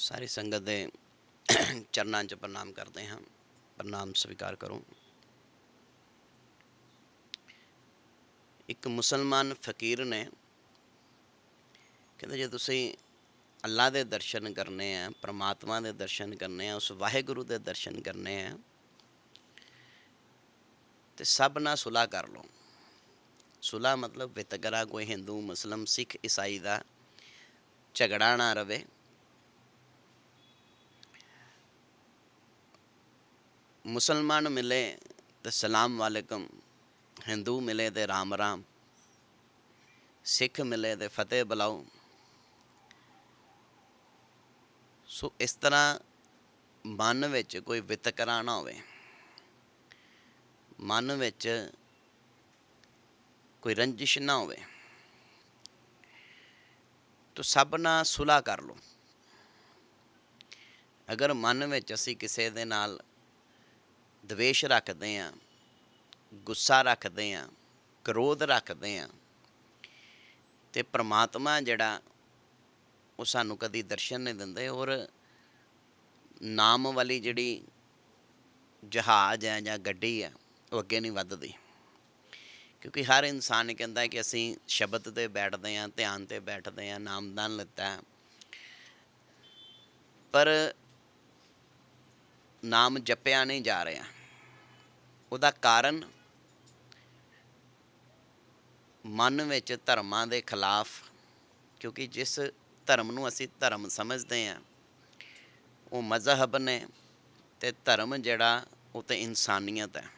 ਸਾਰੀ ਸੰਗਤ ਦੇ ਚਰਨਾਂ 'ਚ ਪ੍ਰਣਾਮ ਕਰਦੇ ਹਾਂ। ਪ੍ਰਣਾਮ ਸਵੀਕਾਰ ਕਰੋ। ਇੱਕ ਮੁਸਲਮਾਨ ਫਕੀਰ ਨੇ ਕਹਿੰਦਾ, ਜੇ ਤੁਸੀਂ ਅੱਲਾ ਦੇ ਦਰਸ਼ਨ ਕਰਨੇ ਆ, ਪ੍ਰਮਾਤਮਾ ਦੇ ਦਰਸ਼ਨ ਕਰਨੇ ਆ, ਉਸ ਵਾਹਿਗੁਰੂ ਦੇ ਦਰਸ਼ਨ ਕਰਨੇ ਆ, ਤੇ ਸਭ ਨਾਲ ਸੁਲਾ ਕਰ ਲਓ। ਸੁਲਾ ਮਤਲਬ ਵਿਤਕਰਾ ਕੋਈ ਹਿੰਦੂ, ਮੁਸਲਮ, ਸਿੱਖ, ਈਸਾਈ ਦਾ ਝਗੜਾ ਨਾ ਰਵੇ। ਮੁਸਲਮਾਨ ਮਿਲੇ ਤੇ ਸਲਾਮ ਵਾਲੇਕਮ ਹਿੰਦੂ ਮਿਲੇ ਤੇ ਰਾਮ ਰਾਮ ਸਿੱਖ ਮਿਲੇ ਤੇ ਫਤਿਹ ਬੁਲਾਓ ਸੋ ਇਸ ਤਰ੍ਹਾਂ ਮਨ ਵਿੱਚ ਕੋਈ ਵਿਤਕਰਾ ਨਾ ਹੋਵੇ ਮਨ ਵਿੱਚ ਕੋਈ ਰੰਜਿਸ਼ ਨਾ ਹੋਵੇ ਤੋ ਸਭ ਨਾਲ ਸੁਲਾ ਕਰ ਲਓ ਅਗਰ ਮਨ ਵਿੱਚ ਅਸੀਂ ਕਿਸੇ ਦੇ ਨਾਲ ਦਵੇਸ਼ ਰੱਖਦੇ ਆ, ਗੁੱਸਾ ਰੱਖਦੇ ਆ, ਕ੍ਰੋਧ ਰੱਖਦੇ ਆ। ਤੇ ਪ੍ਰਮਾਤਮਾ ਜਿਹੜਾ ਉਹ ਸਾਨੂੰ ਕਦੀ ਦਰਸ਼ਨ ਨਹੀਂ ਦਿੰਦੇ ਔਰ ਨਾਮ ਵਾਲੀ ਜਿਹੜੀ ਜਹਾਜ਼ ਹੈ ਜਾਂ ਗੱਡੀ ਹੈ, ਉਹ ਅੱਗੇ ਨਹੀਂ ਵੱਧਦੀ। ਕਿਉਂਕਿ ਹਰ ਇਨਸਾਨ ਕਹਿੰਦਾ ਕਿ ਅਸੀਂ ਸ਼ਬਦ ਤੇ ਬੈਠਦੇ ਆਂ, ਧਿਆਨ ਤੇ ਬੈਠਦੇ ਆਂ, ਨਾਮਦਾਨ ਲਿੱਤਾ। ਪਰ ਨਾਮ ਜਪਿਆ ਨਹੀਂ ਜਾ ਰਿਹਾ। ਉਹਦਾ ਕਾਰਨ ਮਨ ਵਿੱਚ ਧਰਮਾਂ ਦੇ ਖਿਲਾਫ, ਕਿਉਂਕਿ ਜਿਸ ਧਰਮ ਨੂੰ ਅਸੀਂ ਧਰਮ ਸਮਝਦੇ ਹਾਂ, ਉਹ ਮਜ਼ਹਬ ਨੇ ਤੇ ਧਰਮ ਜਿਹੜਾ, ਉਹ ਤੇ ਇਨਸਾਨੀਅਤ ਹੈ।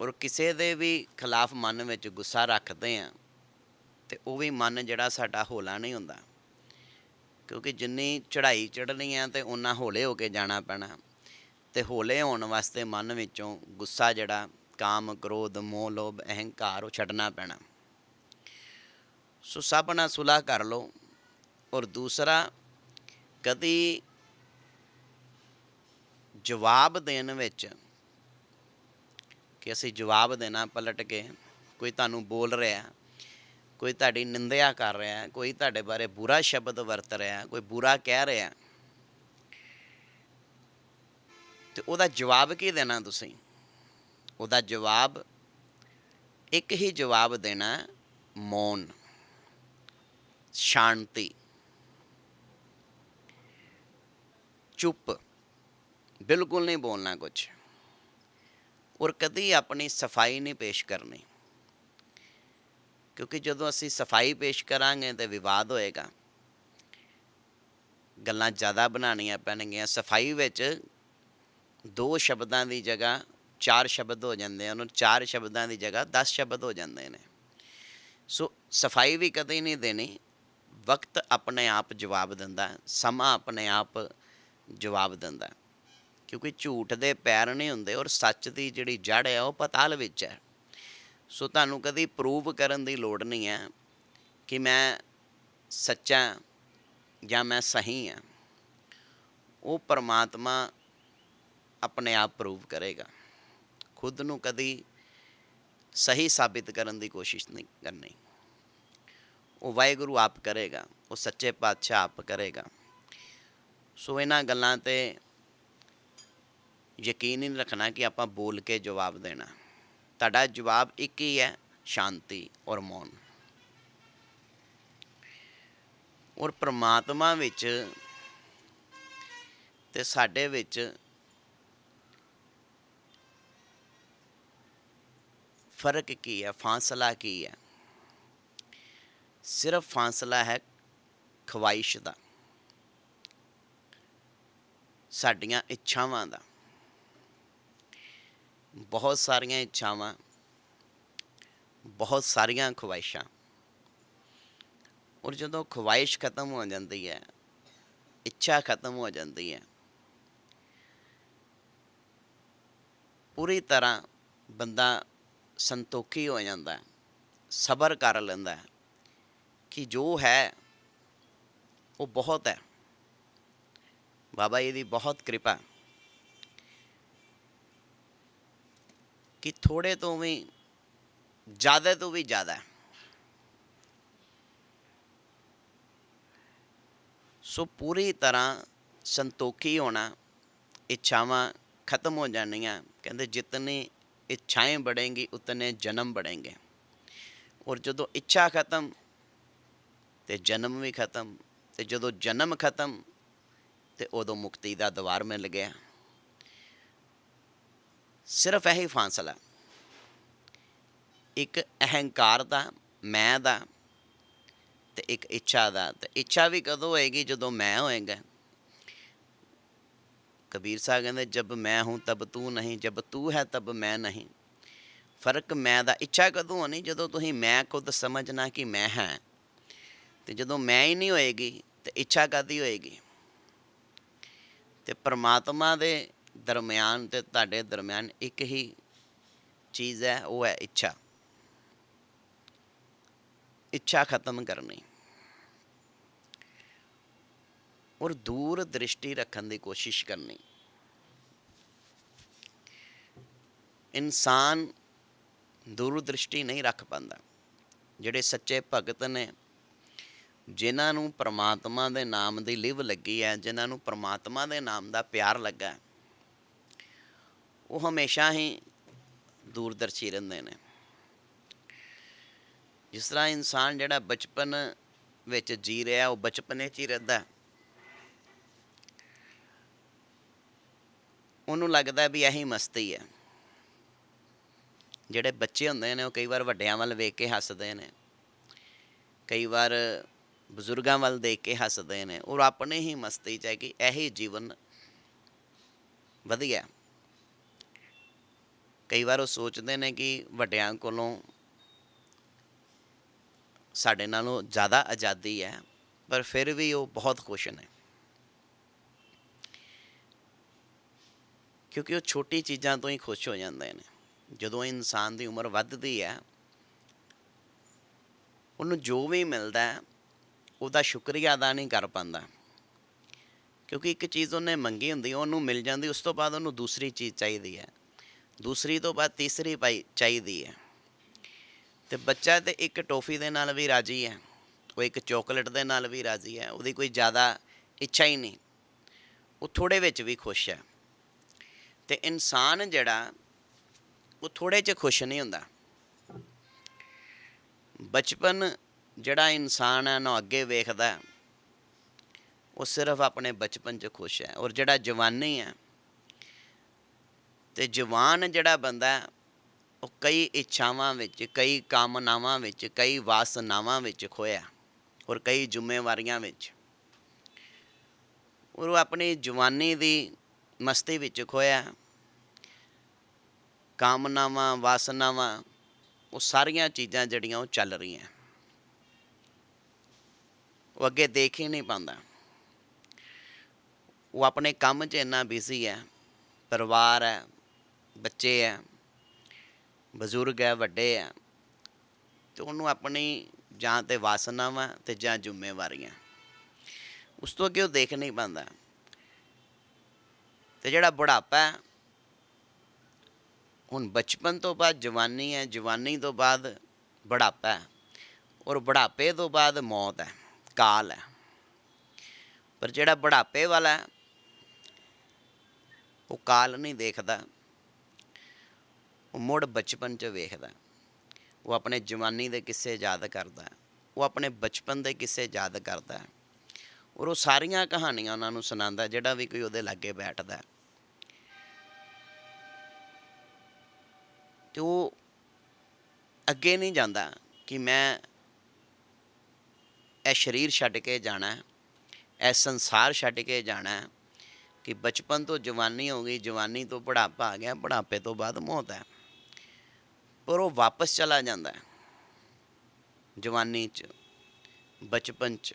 ਔਰ ਕਿਸੇ ਦੇ ਵੀ ਖਿਲਾਫ ਮਨ ਵਿੱਚ ਗੁੱਸਾ ਰੱਖਦੇ ਆ ਤੇ ਉਹ ਵੀ ਮਨ ਜਿਹੜਾ ਸਾਡਾ ਹੌਲਾ ਨਹੀਂ ਹੁੰਦਾ। ਕਿਉਂਕਿ ਜਿੰਨੀ ਚੜ੍ਹਾਈ ਚੜ੍ਹਨੀ ਆ ਤੇ ਉਨਾ ਹੌਲੇ ਹੋ ਕੇ ਜਾਣਾ ਪੈਣਾ। ਤੇ ਹੌਲੇ ਹੋਣ ਵਾਸਤੇ ਮਨ ਵਿੱਚੋਂ ਗੁੱਸਾ ਜਿਹੜਾ, ਕਾਮ, ਕ੍ਰੋਧ, ਮੋਹ, ਲੋਭ, ਅਹੰਕਾਰ ਉਹ ਛੱਡਣਾ ਪੈਣਾ। ਸੋ ਸਭ ਨਾਲ ਸੁਲਾਹ ਕਰ ਲਓ। ਔਰ ਦੂਸਰਾ, ਕਦੀ ਜਵਾਬ ਦੇਣ ਵਿੱਚ ਕਿ ਅਸੀਂ ਜਵਾਬ ਦੇਣਾ, ਪਲਟ ਕੇ ਕੋਈ ਤੁਹਾਨੂੰ ਬੋਲ ਰਿਹਾ ਕੋਈ ਤੁਹਾਡੀ ਨਿੰਦਿਆ ਕਰ ਰਿਹਾ ਕੋਈ ਤੁਹਾਡੇ ਬਾਰੇ ਬੁਰਾ ਸ਼ਬਦ ਵਰਤ ਰਿਹਾ ਕੋਈ ਬੁਰਾ ਕਹਿ ਰਿਹਾ ਤੇ ਉਹਦਾ ਜਵਾਬ ਕੀ ਦੇਣਾ ਤੁਸੀਂ? ਉਹਦਾ ਜਵਾਬ ਇੱਕ ਹੀ ਜਵਾਬ ਦੇਣਾ ਮੌਨ, ਸ਼ਾਂਤੀ। ਚੁੱਪ, ਬਿਲਕੁਲ ਨਹੀਂ ਬੋਲਣਾ ਕੁਝ ਔਰ ਕਦੀ ਆਪਣੀ ਸਫ਼ਾਈ ਨਹੀਂ ਪੇਸ਼ ਕਰਨੀ। ਕਿਉਂਕਿ ਜਦੋਂ ਅਸੀਂ ਸਫ਼ਾਈ ਪੇਸ਼ ਕਰਾਂਗੇ ਤੇ ਵਿਵਾਦ ਹੋਏਗਾ। ਗੱਲਾਂ ਜ਼ਿਆਦਾ ਬਣਾਉਣੀਆਂ ਪੈਣਗੀਆਂ। ਸਫ਼ਾਈ ਵਿੱਚ ਦੋ ਸ਼ਬਦਾਂ ਦੀ ਜਗ੍ਹਾ ਚਾਰ ਸ਼ਬਦ ਹੋ ਜਾਂਦੇ ਹਨ ਔਰ ਚਾਰ ਸ਼ਬਦਾਂ ਦੀ ਜਗ੍ਹਾ 10 ਸ਼ਬਦ ਹੋ ਜਾਂਦੇ ਨੇ। ਸੋ ਸਫ਼ਾਈ ਵੀ ਕਦੇ ਨਹੀਂ ਦੇਣੀ। ਵਕਤ ਆਪਣੇ ਆਪ ਜਵਾਬ ਦਿੰਦਾ, ਸਮਾਂ ਆਪਣੇ ਆਪ ਜਵਾਬ ਦਿੰਦਾ। ਕਿਉਂਕਿ ਝੂਠ ਦੇ ਪੈਰ ਨਹੀਂ ਹੁੰਦੇ ਔਰ ਸੱਚ ਦੀ ਜਿਹੜੀ ਜੜ ਹੈ ਉਹ ਪਤਾਲ ਵਿੱਚ ਹੈ। ਸੋ ਤੁਹਾਨੂੰ ਕਦੀ ਪ੍ਰੂਵ ਕਰਨ ਦੀ ਲੋੜ ਨਹੀਂ ਹੈ ਕਿ ਮੈਂ ਸੱਚਾ ਜਾਂ ਮੈਂ ਸਹੀ ਹਾਂ। ਉਹ ਪਰਮਾਤਮਾ ਆਪਣੇ ਆਪ ਪ੍ਰੂਵ ਕਰੇਗਾ। ਖੁਦ ਨੂੰ ਕਦੀ ਸਹੀ ਸਾਬਿਤ ਕਰਨ ਦੀ ਕੋਸ਼ਿਸ਼ ਨਹੀਂ ਕਰਨੀ। ਉਹ ਵਾਹਿਗੁਰੂ ਆਪ ਕਰੇਗਾ, ਉਹ ਸੱਚੇ ਪਾਤਸ਼ਾਹ ਆਪ ਕਰੇਗਾ। ਸੋ ਇਹਨਾਂ ਗੱਲਾਂ ਤੇ ਯਕੀਨ ਨਹੀਂ ਰੱਖਣਾ ਕਿ ਆਪਾਂ ਬੋਲ ਕੇ ਜਵਾਬ ਦੇਣਾ। ਤੁਹਾਡਾ ਜਵਾਬ ਇੱਕ ਹੀ ਹੈ, ਸ਼ਾਂਤੀ ਔਰ ਮੌਨ। ਔਰ ਪ੍ਰਮਾਤਮਾ ਵਿੱਚ ਤੇ ਸਾਡੇ ਵਿੱਚ ਫ਼ਰਕ ਕੀ ਹੈ, ਫਾਸਲਾ ਕੀ ਹੈ? ਸਿਰਫ ਫਾਸਲਾ ਹੈ ਖਵਾਇਸ਼ ਦਾ, ਸਾਡੀਆਂ ਇੱਛਾਵਾਂ ਦਾ। ਬਹੁਤ ਸਾਰੀਆਂ ਇੱਛਾਵਾਂ, ਬਹੁਤ ਸਾਰੀਆਂ ਖਵਾਇਸ਼ਾਂ ਔਰ ਜਦੋਂ ਖਵਾਇਸ਼ ਖਤਮ ਹੋ ਜਾਂਦੀ ਹੈ, ਇੱਛਾ ਖਤਮ ਹੋ ਜਾਂਦੀ ਹੈ, ਪੂਰੀ ਤਰ੍ਹਾਂ ਬੰਦਾ ਸੰਤੋਖੀ ਹੋ ਜਾਂਦਾ ਹੈ, ਸਬਰ ਕਰ ਲੈਂਦਾ ਹੈ ਕਿ ਜੋ ਹੈ, ਉਹ ਬਹੁਤ ਹੈ। ਬਾਬਾ ਜੀ ਦੀ ਬਹੁਤ ਕਿਰਪਾ। ਕਿ ਥੋੜੇ ਤੋਂ ਵੀ ਜ਼ਿਆਦਾ ਤੋਂ ਵੀ ਜ਼ਿਆਦਾ। ਸੋ ਪੂਰੀ ਤਰ੍ਹਾਂ ਸੰਤੋਖੀ ਹੋਣਾ, ਇੱਛਾਵਾਂ ਖਤਮ ਹੋ ਜਾਣੀਆਂ। ਕਹਿੰਦੇ ਜਿਤਨੀ ਇੱਛਾएं बढ़ेंगी ਉਤਨੇ ਜਨਮ बढ़ेंगे ਔਰ ਜਦੋਂ ਇੱਛਾ ਖਤਮ ਤੇ ਜਨਮ ਵੀ ਖਤਮ ਤੇ ਜਦੋਂ ਜਨਮ ਖਤਮ ਤੇ ਉਦੋਂ ਮੁਕਤੀ ਦਾ ਦਵਾਰ ਮਿਲ ਗਿਆ। ਸਿਰਫ ਇਹੀ ਫਾਸਲਾ ਇੱਕ ਅਹੰਕਾਰ ਦਾ, ਮੈਂ ਦਾ ਤੇ ਇੱਕ ਇੱਛਾ ਦਾ। ਤੇ ਇੱਛਾ ਵੀ ਕਦੋਂ ਹੋਏਗੀ? ਜਦੋਂ ਮੈਂ ਹੋਏਗਾ। ਕਬੀਰ ਸਾਹਿਬ ਕਹਿੰਦੇ, ਜਬ ਮੈਂ ਹੂੰ, ਤਬ ਤੂੰ ਨਹੀਂ। ਜਬ ਤੂੰ ਹੈ, ਤਬ ਮੈਂ ਨਹੀਂ। ਫ਼ਰਕ ਮੈਂ ਦਾ। ਇੱਛਾ ਕਦੋਂ ਹੋਣੀ? ਜਦੋਂ ਤੁਸੀਂ ਮੈਂ ਖੁਦ ਸਮਝਣਾ ਕਿ ਮੈਂ ਹਾਂ। ਤੇ ਜਦੋਂ ਮੈਂ ਹੀ ਨਹੀਂ ਹੋਏਗੀ, ਤੇ ਇੱਛਾ ਕਾਦੀ ਹੋਏਗੀ? ਤੇ ਪ੍ਰਮਾਤਮਾ ਦੇ ਦਰਮਿਆਨ ਤੇ ਤੁਹਾਡੇ ਦਰਮਿਆਨ ਇੱਕ ਹੀ ਚੀਜ਼ ਹੈ ਉਹ ਹੈ ਇੱਛਾ। ਇੱਛਾ ਖਤਮ ਕਰਨੀ। ਔਰ ਦੂਰ ਦ੍ਰਿਸ਼ਟੀ ਰੱਖਣ ਦੀ ਕੋਸ਼ਿਸ਼ ਕਰਨੀ। ਇਨਸਾਨ ਦੂਰ ਦ੍ਰਿਸ਼ਟੀ ਨਹੀਂ ਰੱਖ ਪਾਉਂਦਾ। ਜਿਹੜੇ ਸੱਚੇ ਭਗਤ ਨੇ ਜਿਨ੍ਹਾਂ ਨੂੰ ਪ੍ਰਮਾਤਮਾ ਦੇ ਨਾਮ ਦੀ ਲਿਵ ਲੱਗੀ ਹੈ ਜਿਨ੍ਹਾਂ ਨੂੰ ਪ੍ਰਮਾਤਮਾ ਦੇ ਨਾਮ ਦਾ ਪਿਆਰ ਲੱਗਾ ਹੈ, ਉਹ ਹਮੇਸ਼ਾ ਹੀ ਦੂਰਦਰਸ਼ੀ ਰਹਿੰਦੇ ਨੇ। ਜਿਸ ਤਰ੍ਹਾਂ ਇਨਸਾਨ ਜਿਹੜਾ ਬਚਪਨ ਵਿੱਚ ਜੀ ਰਿਹਾ, ਉਹ ਬਚਪਨੇ 'ਚ ਹੀ ਰਹਿੰਦਾ ਉਹਨੂੰ ਲੱਗਦਾ ਵੀ ਇਹੀ ਮਸਤੀ ਹੈ। ਜਿਹੜੇ ਬੱਚੇ ਹੁੰਦੇ ਨੇ, ਉਹ ਕਈ ਵਾਰ ਵੱਡਿਆਂ ਵੱਲ ਵੇਖ ਕੇ ਹੱਸਦੇ ਨੇ। ਕਈ ਵਾਰ ਬਜ਼ੁਰਗਾਂ ਵੱਲ ਦੇਖ ਕੇ ਹੱਸਦੇ ਨੇ। ਔਰ ਆਪਣੇ ਹੀ ਮਸਤੀ 'ਚ ਹੈ ਕਿ ਇਹੀ ਜੀਵਨ ਵਧੀਆ ਕਈ ਵਾਰ ਉਹ ਸੋਚਦੇ ਨੇ ਕਿ ਵੱਡਿਆਂ ਕੋਲੋਂ ਸਾਡੇ ਨਾਲੋਂ ਜ਼ਿਆਦਾ ਆਜ਼ਾਦੀ ਹੈ, ਪਰ ਫਿਰ ਵੀ ਉਹ ਬਹੁਤ ਖੁਸ਼ ਨੇ। ਕਿਉਂਕਿ ਉਹ ਛੋਟੀ ਚੀਜ਼ਾਂ ਤੋਂ ਹੀ ਖੁਸ਼ ਹੋ ਜਾਂਦੇ ਨੇ। ਜਦੋਂ ਇਨਸਾਨ ਦੀ ਉਮਰ ਵੱਧਦੀ ਹੈ, ਉਹਨੂੰ ਜੋ ਵੀ ਮਿਲਦਾ ਹੈ, ਉਹਦਾ ਸ਼ੁਕਰੀਆ ਅਦਾ ਨਹੀਂ ਕਰ ਪਾਉਂਦਾ। ਕਿਉਂਕਿ ਇੱਕ ਚੀਜ਼ ਉਹਨੇ ਮੰਗੀ ਹੁੰਦੀ, ਉਹਨੂੰ ਮਿਲ ਜਾਂਦੀ, ਉਸ ਤੋਂ ਬਾਅਦ ਉਹਨੂੰ ਦੂਸਰੀ ਚੀਜ਼ ਚਾਹੀਦੀ ਹੈ। ਦੂਸਰੀ ਤੋਂ ਬਾਅਦ ਤੀਸਰੀ ਪਾਈ ਚਾਹੀਦੀ ਹੈ। ਤੇ ਬੱਚਾ ਤੇ ਇੱਕ ਟੋਫੀ ਦੇ ਨਾਲ ਵੀ ਰਾਜੀ ਹੈ। ਉਹ ਇੱਕ ਚਾਕਲੇਟ ਦੇ ਨਾਲ ਵੀ ਰਾਜੀ ਹੈ। ਉਹਦੀ ਕੋਈ ਜ਼ਿਆਦਾ ਇੱਛਾ ਹੀ ਨਹੀਂ। ਉਹ ਥੋੜੇ ਵਿੱਚ ਵੀ ਖੁਸ਼ ਹੈ। ਤੇ ਇਨਸਾਨ ਜਿਹੜਾ, ਉਹ ਥੋੜੇ 'ਚ ਖੁਸ਼ ਨਹੀਂ ਹੁੰਦਾ। ਬਚਪਨ ਜਿਹੜਾ ਇਨਸਾਨ ਹੈ ਨਾ ਅੱਗੇ ਵੇਖਦਾ ਉਹ ਸਿਰਫ ਆਪਣੇ ਬਚਪਨ 'ਚ ਖੁਸ਼ ਹੈ। ਔਰ ਜਿਹੜਾ ਜਵਾਨੀ ਹੈ ਤੇ ਜਵਾਨ ਜਿਹੜਾ ਬੰਦਾ ਉਹ ਕਈ ਇੱਛਾਵਾਂ ਵਿੱਚ, ਕਈ ਕਾਮਨਾਵਾਂ ਵਿੱਚ, ਕਈ ਵਾਸਨਾਵਾਂ ਵਿੱਚ ਖੋਇਆ ਔਰ ਕਈ ਜ਼ਿੰਮੇਵਾਰੀਆਂ ਵਿੱਚ। ਔਰ ਉਹ ਆਪਣੀ ਜਵਾਨੀ ਦੀ ਮਸਤੀ ਵਿੱਚ ਖੋਇਆ। ਕਾਮਨਾਵਾਂ, ਵਾਸਨਾਵਾਂ, ਉਹ ਸਾਰੀਆਂ ਚੀਜ਼ਾਂ ਜਿਹੜੀਆਂ ਉਹ ਚੱਲ ਰਹੀਆਂ। ਉਹ ਅੱਗੇ ਦੇਖ ਹੀ ਨਹੀਂ ਪਾਉਂਦਾ। ਉਹ ਆਪਣੇ ਕੰਮ 'ਚ ਇੰਨਾ ਬਿਜ਼ੀ ਹੈ, ਪਰਿਵਾਰ ਹੈ ਬੱਚੇ ਹੈ ਬਜ਼ੁਰਗ ਹੈ ਵੱਡੇ ਹੈ ਤੇ ਉਹਨੂੰ ਆਪਣੀ ਜਾਂ ਤੇ ਵਾਸਨਾਵਾਂ ਤੇ ਜਾਂ ਜ਼ਿੰਮੇਵਾਰੀਆਂ। ਉਸ ਤੋਂ ਅੱਗੇ ਉਹ ਦੇਖ ਨਹੀਂ ਪਾਉਂਦਾ। ਤੇ ਜਿਹੜਾ ਬੁਢਾਪਾ ਹੁਣ ਬਚਪਨ ਤੋਂ ਬਾਅਦ ਜਵਾਨੀ ਹੈ, ਜਵਾਨੀ ਤੋਂ ਬਾਅਦ ਬੁਢਾਪਾ ਹੈ, ਔਰ ਬੁਢਾਪੇ ਤੋਂ ਬਾਅਦ ਮੌਤ ਹੈ, ਕਾਲ ਹੈ। ਪਰ ਜਿਹੜਾ ਬੁਢਾਪੇ ਵਾਲਾ ਉਹ ਕਾਲ ਨਹੀਂ ਦੇਖਦਾ। ਉਹ ਮੁੜ ਬਚਪਨ 'ਚ ਵੇਖਦਾ ਉਹ ਆਪਣੇ ਜਵਾਨੀ ਦੇ ਕਿੱਸੇ ਯਾਦ ਕਰਦਾ ਉਹ ਆਪਣੇ ਬਚਪਨ ਦੇ ਕਿੱਸੇ ਯਾਦ ਕਰਦਾ ਔਰ ਉਹ ਸਾਰੀਆਂ ਕਹਾਣੀਆਂ ਉਹਨਾਂ ਨੂੰ ਸੁਣਾਉਂਦਾ ਜਿਹੜਾ ਵੀ ਕੋਈ ਉਹਦੇ ਲਾਗੇ ਬੈਠਦਾ ਹੈ। ਤੇ ਉਹ ਅੱਗੇ ਨਹੀਂ ਜਾਂਦਾ ਕਿ ਮੈਂ ਇਹ ਸਰੀਰ ਛੱਡ ਕੇ ਜਾਣਾ ਇਹ ਸੰਸਾਰ ਛੱਡ ਕੇ ਜਾਣਾ ਕਿ ਬਚਪਨ ਤੋਂ ਜਵਾਨੀ ਹੋ ਗਈ, ਜਵਾਨੀ ਤੋਂ ਬੁਢਾਪਾ ਆ ਗਿਆ, ਬੁਢਾਪੇ ਤੋਂ ਬਾਅਦ ਮੌਤ ਹੈ। ਪਰ ਉਹ ਵਾਪਸ ਚਲਾ ਜਾਂਦਾ ਹੈ ਜਵਾਨੀ 'ਚ ਬਚਪਨ 'ਚ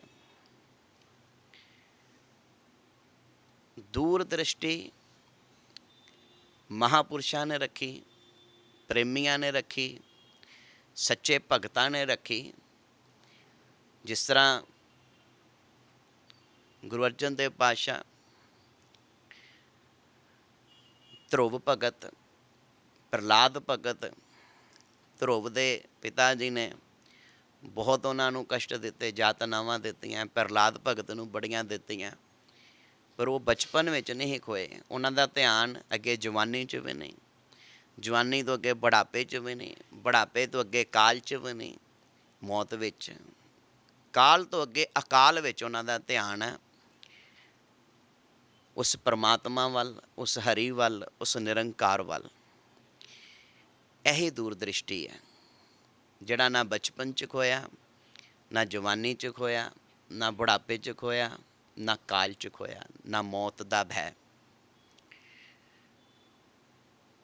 ਦੂਰ ਦ੍ਰਿਸ਼ਟੀ ਮਹਾਪੁਰਸ਼ਾਂ ਨੇ ਰੱਖੀ ਪ੍ਰੇਮੀਆਂ ਨੇ ਰੱਖੀ ਸੱਚੇ ਭਗਤਾਂ ਨੇ ਰੱਖੀ ਜਿਸ ਤਰ੍ਹਾਂ ਗੁਰੂ ਅਰਜਨ ਦੇਵ ਪਾਤਸ਼ਾਹ ਧਰੁਵ ਭਗਤ ਪ੍ਰਲਾਦ ਭਗਤ ਧਰੁਵ ਦੇ ਪਿਤਾ ਜੀ ਨੇ ਬਹੁਤ ਉਹਨਾਂ ਨੂੰ ਕਸ਼ਟ ਦਿੱਤੇ ਜਾਤਨਾਵਾਂ ਦਿੱਤੀਆਂ, ਪ੍ਰਹਲਾਦ ਭਗਤ ਨੂੰ ਬੜੀਆਂ ਦਿੱਤੀਆਂ। ਪਰ ਉਹ ਬਚਪਨ ਵਿੱਚ ਨਹੀਂ ਖੋਏ। ਉਹਨਾਂ ਦਾ ਧਿਆਨ ਅੱਗੇ ਜਵਾਨੀ 'ਚ ਵੀ ਨਹੀਂ, ਜਵਾਨੀ ਤੋਂ ਅੱਗੇ ਬੁਢਾਪੇ 'ਚ ਵੀ ਨਹੀਂ, ਬੁਢਾਪੇ ਤੋਂ ਅੱਗੇ ਕਾਲ 'ਚ ਵੀ ਨਹੀਂ, ਮੌਤ ਵਿੱਚ। ਕਾਲ ਤੋਂ ਅੱਗੇ ਅਕਾਲ ਵਿੱਚ ਉਹਨਾਂ ਦਾ ਧਿਆਨ ਹੈ। ਉਸ ਪਰਮਾਤਮਾ ਵੱਲ, ਉਸ ਹਰੀ ਵੱਲ, ਉਸ ਨਿਰੰਕਾਰ ਵੱਲ। ਇਹੀ ਦੂਰਦ੍ਰਿਸ਼ਟੀ ਹੈ। ਜਿਹੜਾ ਨਾ ਬਚਪਨ ਚ ਖੋਇਆ, ਨਾ ਜਵਾਨੀ ਚ ਖੋਇਆ, ਨਾ ਬੁਢਾਪੇ ਚ ਖੋਇਆ, ਨਾ ਕਾਲ ਚ ਖੋਇਆ, ਨਾ ਮੌਤ ਦਾ ਭੈ।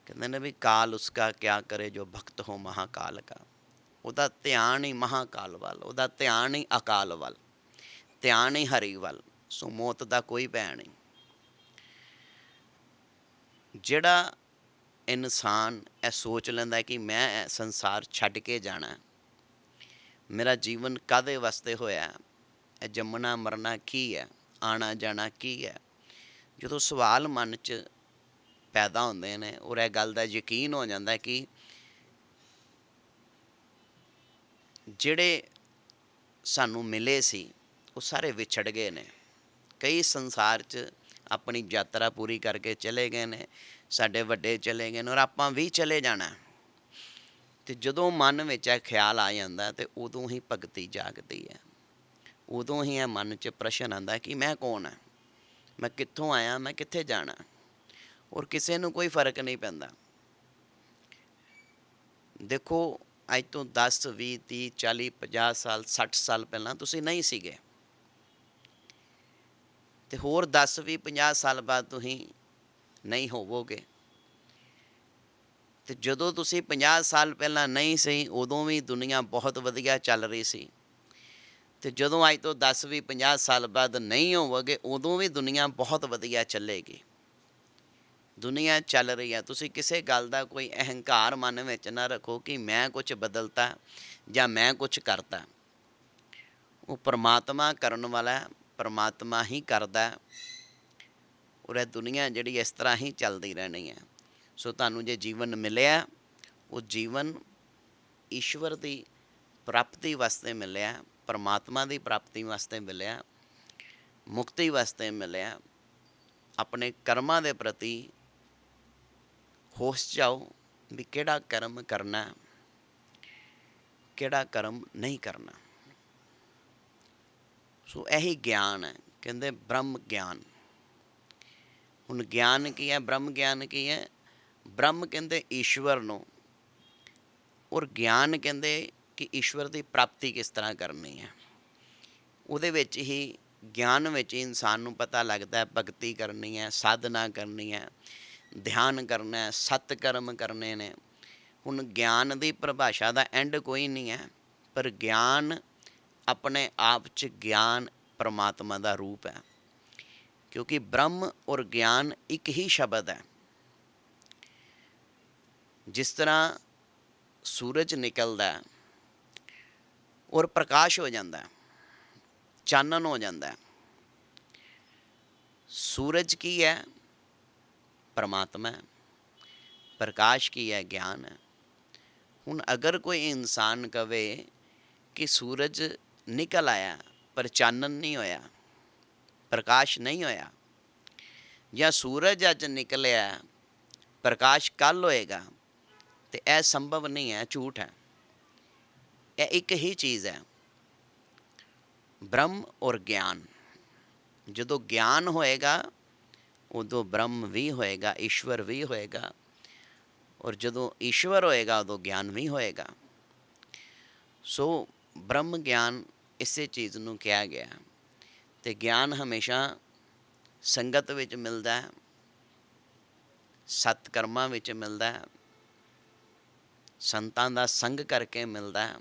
ਕਹਿੰਦੇ ਨੇ ਵੀ ਕਾਲ ਉਸਕਾ ਕਿਆ ਕਰੇ ਜੋ ਭਗਤ ਹੋ ਮਹਾਕਾਲ ਕਾ। ਉਹਦਾ ਧਿਆਨ ਹੀ ਮਹਾਕਾਲ ਵੱਲ, ਉਹਦਾ ਧਿਆਨ ਹੀ ਅਕਾਲ ਵੱਲ, ਧਿਆਨ ਹੀ ਹਰੀ ਵੱਲ, ਸੋ ਮੌਤ ਦਾ ਕੋਈ ਭੈ ਨਹੀਂ। ਜਿਹੜਾ ਇਨਸਾਨ ਇਹ ਸੋਚ ਲੈਂਦਾ ਕਿ ਮੈਂ ਇਹ ਸੰਸਾਰ ਛੱਡ ਕੇ ਜਾਣਾ ਮੇਰਾ ਜੀਵਨ ਕਾਦੇ ਵਾਸਤੇ ਹੋਇਆ ਇਹ ਜੰਮਣਾ, ਮਰਨਾ ਕੀ ਹੈ? ਆਣਾ ਜਾਣਾ ਕੀ ਹੈ? ਜਦੋਂ ਸਵਾਲ ਮਨ 'ਚ ਪੈਦਾ ਹੁੰਦੇ ਨੇ, ਔਰ ਇਹ ਗੱਲ ਦਾ ਯਕੀਨ ਹੋ ਜਾਂਦਾ ਕਿ ਜਿਹੜੇ ਸਾਨੂੰ ਮਿਲੇ ਸੀ, ਉਹ ਸਾਰੇ ਵਿਛੜ ਗਏ ਨੇ। ਕਈ ਸੰਸਾਰ 'ਚ ਆਪਣੀ ਯਾਤਰਾ ਪੂਰੀ ਕਰਕੇ ਚਲੇ ਗਏ ਨੇ ਸਾਡੇ ਵੱਡੇ ਚਲੇ ਗਏ ਨੇ ਔਰ ਆਪਾਂ ਵੀ ਚਲੇ ਜਾਣਾ। ਹੈ। ਤੇ ਜਦੋਂ ਮਨ ਵਿੱਚ ਇਹ ਖਿਆਲ ਆ ਜਾਂਦਾ ਹੈ ਤੇ ਉਦੋਂ ਹੀ ਭਗਤੀ ਜਾਗਦੀ ਹੈ। ਉਦੋਂ ਹੀ ਇਹ ਮਨ 'ਚ ਪ੍ਰਸ਼ਨ ਆਉਂਦਾ ਕਿ ਮੈਂ ਕੌਣ ਹਾਂ? ਮੈਂ ਕਿੱਥੋਂ ਆਇਆ? ਮੈਂ ਕਿੱਥੇ ਜਾਣਾ? ਔਰ ਕਿਸੇ ਨੂੰ ਕੋਈ ਫ਼ਰਕ ਨਹੀਂ ਪੈਂਦਾ। ਦੇਖੋ, ਅੱਜ ਤੋਂ 10 20 30 40 50 ਸਾਲ 60 ਸਾਲ ਪਹਿਲਾਂ ਤੁਸੀਂ ਨਹੀਂ ਸੀਗੇ। ਤੇ ਹੋਰ 10 20 50 ਸਾਲ ਬਾਅਦ ਤੁਸੀਂ ਨਹੀਂ ਹੋਵੋਗੇ। ਤੇ ਜਦੋਂ ਤੁਸੀਂ 50 ਸਾਲ ਪਹਿਲਾਂ ਨਹੀਂ ਸੀ, ਉਦੋਂ ਵੀ ਦੁਨੀਆ ਬਹੁਤ ਵਧੀਆ ਚੱਲ ਰਹੀ ਸੀ। ਤੇ ਜਦੋਂ ਅੱਜ ਤੋਂ 10 ਵੀ 50 ਸਾਲ ਬਾਅਦ ਨਹੀਂ ਹੋਵੋਗੇ, ਉਦੋਂ ਵੀ ਦੁਨੀਆ ਬਹੁਤ ਵਧੀਆ ਚੱਲੇਗੀ। ਦੁਨੀਆ ਚੱਲ ਰਹੀ ਹੈ ਤੁਸੀਂ ਕਿਸੇ ਗੱਲ ਦਾ ਕੋਈ ਅਹੰਕਾਰ ਮਨ ਵਿੱਚ ਨਾ ਰੱਖੋ ਕਿ ਮੈਂ ਕੁਝ ਬਦਲਤਾ ਜਾਂ ਮੈਂ ਕੁਝ ਕਰਤਾ। ਉਹ ਪਰਮਾਤਮਾ ਕਰਨ ਵਾਲਾ, ਪਰਮਾਤਮਾ ਹੀ ਕਰਦਾ। ਔਰ ਇਹ ਦੁਨੀਆ ਜਿਹੜੀ ਇਸ ਤਰ੍ਹਾਂ ਹੀ ਚੱਲਦੀ ਰਹਿਣੀ ਹੈ। ਸੋ ਤੁਹਾਨੂੰ ਜੇ ਜੀਵਨ ਮਿਲਿਆ, ਉਹ ਜੀਵਨ ਈਸ਼ਵਰ ਦੀ ਪ੍ਰਾਪਤੀ ਵਾਸਤੇ ਮਿਲਿਆ, ਪਰਮਾਤਮਾ ਦੀ ਪ੍ਰਾਪਤੀ ਵਾਸਤੇ ਮਿਲਿਆ, ਮੁਕਤੀ ਵਾਸਤੇ ਮਿਲਿਆ, ਆਪਣੇ ਕਰਮਾਂ ਦੇ ਪ੍ਰਤੀ ਹੋਸ਼ ਜਾਓ ਵੀ ਕਿਹੜਾ ਕਰਮ ਕਰਨਾ, ਕਿਹੜਾ ਕਰਮ ਨਹੀਂ ਕਰਨਾ। ਸੋ ਇਹੀ ਗਿਆਨ ਹੈ, ਕਹਿੰਦੇ ਬ੍ਰਹਮ ਗਿਆਨ। ਹੁਣ ਗਿਆਨ ਕੀ ਹੈ, ਬ੍ਰਹਮ ਗਿਆਨ ਕੀ ਹੈ? ਬ੍ਰਹਮ ਕਹਿੰਦੇ ਈਸ਼ਵਰ ਨੂੰ ਔਰ ਗਿਆਨ ਕਹਿੰਦੇ ਕਿ ਈਸ਼ਵਰ ਦੀ ਪ੍ਰਾਪਤੀ ਕਿਸ ਤਰ੍ਹਾਂ ਕਰਨੀ ਹੈ? ਉਹਦੇ ਵਿੱਚ ਹੀ ਗਿਆਨ ਵਿੱਚ ਇਨਸਾਨ ਨੂੰ ਪਤਾ ਲੱਗਦਾ ਹੈ, ਭਗਤੀ ਕਰਨੀ ਹੈ, ਸਾਧਨਾ ਕਰਨੀ ਹੈ, ਧਿਆਨ ਕਰਨਾ ਹੈ ਸਤ ਕਰਮ ਕਰਨੇ ਨੇ। ਹੁਣ ਗਿਆਨ ਦੀ ਪਰਿਭਾਸ਼ਾ ਦਾ ਐਂਡ ਕੋਈ ਨਹੀਂ ਹੈ, ਪਰ ਗਿਆਨ ਆਪਣੇ ਆਪ 'ਚ ਗਿਆਨ ਪਰਮਾਤਮਾ ਦਾ ਰੂਪ ਹੈ। ਕਿਉਂਕਿ ਬ੍ਰਹਮ ਔਰ ਗਿਆਨ ਇੱਕ ਹੀ ਸ਼ਬਦ ਹੈ। ਜਿਸ ਤਰ੍ਹਾਂ ਸੂਰਜ ਨਿਕਲਦਾ ਹੈ ਔਰ ਪ੍ਰਕਾਸ਼ ਹੋ ਜਾਂਦਾ ਹੈ, ਚਾਨਣ ਹੋ ਜਾਂਦਾ ਹੈ, ਸੂਰਜ ਕੀ ਹੈ? ਪਰਮਾਤਮਾ ਹੈ, ਪ੍ਰਕਾਸ਼ ਕੀ ਹੈ? ਗਿਆਨ ਹੈ। ਹੁਣ ਅਗਰ ਕੋਈ ਇਨਸਾਨ ਕਵੇ ਕਿ ਸੂਰਜ ਨਿਕਲ ਆਇਆ ਪਰ ਚਾਨਣ ਨਹੀਂ ਹੋਇਆ ਪ੍ਰਕਾਸ਼ ਨਹੀਂ ਹੋਇਆ। ਜਾਂ ਸੂਰਜ ਅੱਜ ਨਿਕਲਿਆ, ਪ੍ਰਕਾਸ਼ ਕੱਲ ਹੋਏਗਾ, ਤੇ ਇਹ ਸੰਭਵ ਨਹੀਂ ਹੈ ਝੂਠ ਹੈ। ਇਹ ਇੱਕ ਹੀ ਚੀਜ਼ ਹੈ। ਬ੍ਰਹਮ ਔਰ ਗਿਆਨ। ਜਦੋਂ ਗਿਆਨ ਹੋਏਗਾ, ਉਦੋਂ ਬ੍ਰਹਮ ਵੀ ਹੋਏਗਾ, ਈਸ਼ਵਰ ਵੀ ਹੋਏਗਾ, ਔਰ ਜਦੋਂ ਈਸ਼ਵਰ ਹੋਏਗਾ, ਉਦੋਂ ਗਿਆਨ ਵੀ ਹੋਏਗਾ। ਸੋ ਬ੍ਰਹਮ ਗਿਆਨ ਇਸੇ ਚੀਜ਼ ਨੂੰ ਕਿਹਾ ਗਿਆ। ਹੈ। ਤੇ ਗਿਆਨ ਹਮੇਸ਼ਾ ਸੰਗਤ ਵਿੱਚ ਮਿਲਦਾ ਹੈ ਸਤ ਕਰਮਾਂ ਵਿੱਚ ਮਿਲਦਾ ਹੈ, ਸੰਤਾਂ ਦਾ ਸੰਗ ਕਰਕੇ ਮਿਲਦਾ ਹੈ,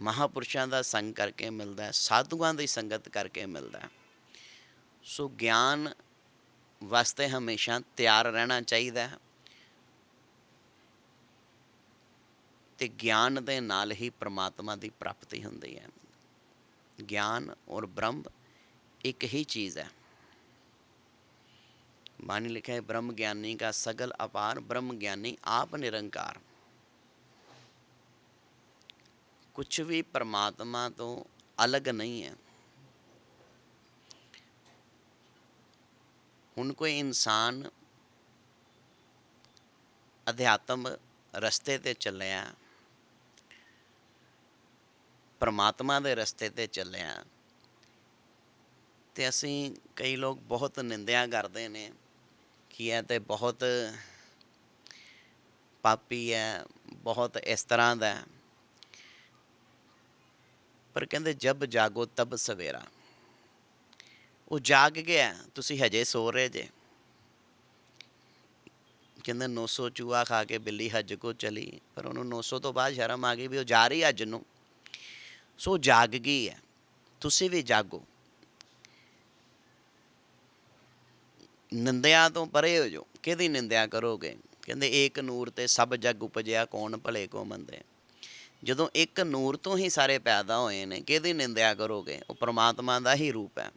ਮਹਾਪੁਰਸ਼ਾਂ ਦਾ ਸੰਗ ਕਰਕੇ ਮਿਲਦਾ ਹੈ, ਸਾਧੂਆਂ ਦੀ ਸੰਗਤ ਕਰਕੇ ਮਿਲਦਾ ਹੈ। ਸੋ ਗਿਆਨ ਵਾਸਤੇ ਹਮੇਸ਼ਾ ਤਿਆਰ ਰਹਿਣਾ ਚਾਹੀਦਾ ਹੈ ਤੇ ਗਿਆਨ ਦੇ ਨਾਲ ਹੀ ਪ੍ਰਮਾਤਮਾ ਦੀ ਪ੍ਰਾਪਤੀ ਹੁੰਦੀ ਹੈ। ज्ञान और ब्रह्म एक ही चीज़ है। वाणी लिखा है, ब्रह्म ज्ञानी का सगल अपार, ब्रह्म ज्ञानी आप निरंकार। कुछ भी परमात्मा तो अलग नहीं है। उनको इंसान अध्यात्म रस्ते ते चलया ਪਰਮਾਤਮਾ ਦੇ ਰਸਤੇ ਤੇ ਚੱਲਿਆ ਤੇ ਅਸੀਂ ਕਈ ਲੋਕ ਬਹੁਤ ਨਿੰਦਿਆ ਕਰਦੇ ਨੇ ਕਿ ਇਹ ਤੇ ਬਹੁਤ ਪਾਪੀ ਹੈ, ਬਹੁਤ ਇਸ ਤਰ੍ਹਾਂ ਦਾ ਪਰ ਕਹਿੰਦੇ ਜਬ ਜਾਗੋ ਤਬ ਸਵੇਰਾ। ਉਹ ਜਾਗ ਗਿਆ, ਤੁਸੀਂ ਹਜੇ ਸੋ ਰਹੇ ਜੇ। ਕਹਿੰਦੇ 900 ਚੂਹਾ ਖਾ ਕੇ ਬਿੱਲੀ ਹੱਜ ਕੋ ਚਲੀ, ਪਰ ਉਹਨੂੰ 900 ਤੋਂ ਬਾਅਦ ਸ਼ਰਮ ਆ ਗਈ ਵੀ ਉਹ ਜਾ ਰਹੀ ਅੱਜ ਨੂੰ। ਸੋ ਜਾਗ ਗਈ ਹੈ। ਤੁਸੀਂ ਵੀ ਜਾਗੋ। ਨਿੰਦਿਆ ਤੋਂ ਪਰੇ ਹੋ ਜੋ ਕਿਹਦੀ ਨਿੰਦਿਆ ਕਰੋਗੇ? ਕਹਿੰਦੇ, ਏਕ ਨੂਰ ਤੇ ਸਭ ਜਗ ਉਪਜਿਆ, ਕੌਣ ਭਲੇ ਕੋ ਮੰਦੇ? ਜਦੋਂ ਇੱਕ ਨੂਰ ਤੋਂ ਹੀ ਸਾਰੇ ਪੈਦਾ ਹੋਏ ਨੇ, ਕਿਹਦੀ ਨਿੰਦਿਆ ਕਰੋਗੇ? ਉਹ ਪ੍ਰਮਾਤਮਾ ਦਾ ਹੀ ਰੂਪ ਹੈ।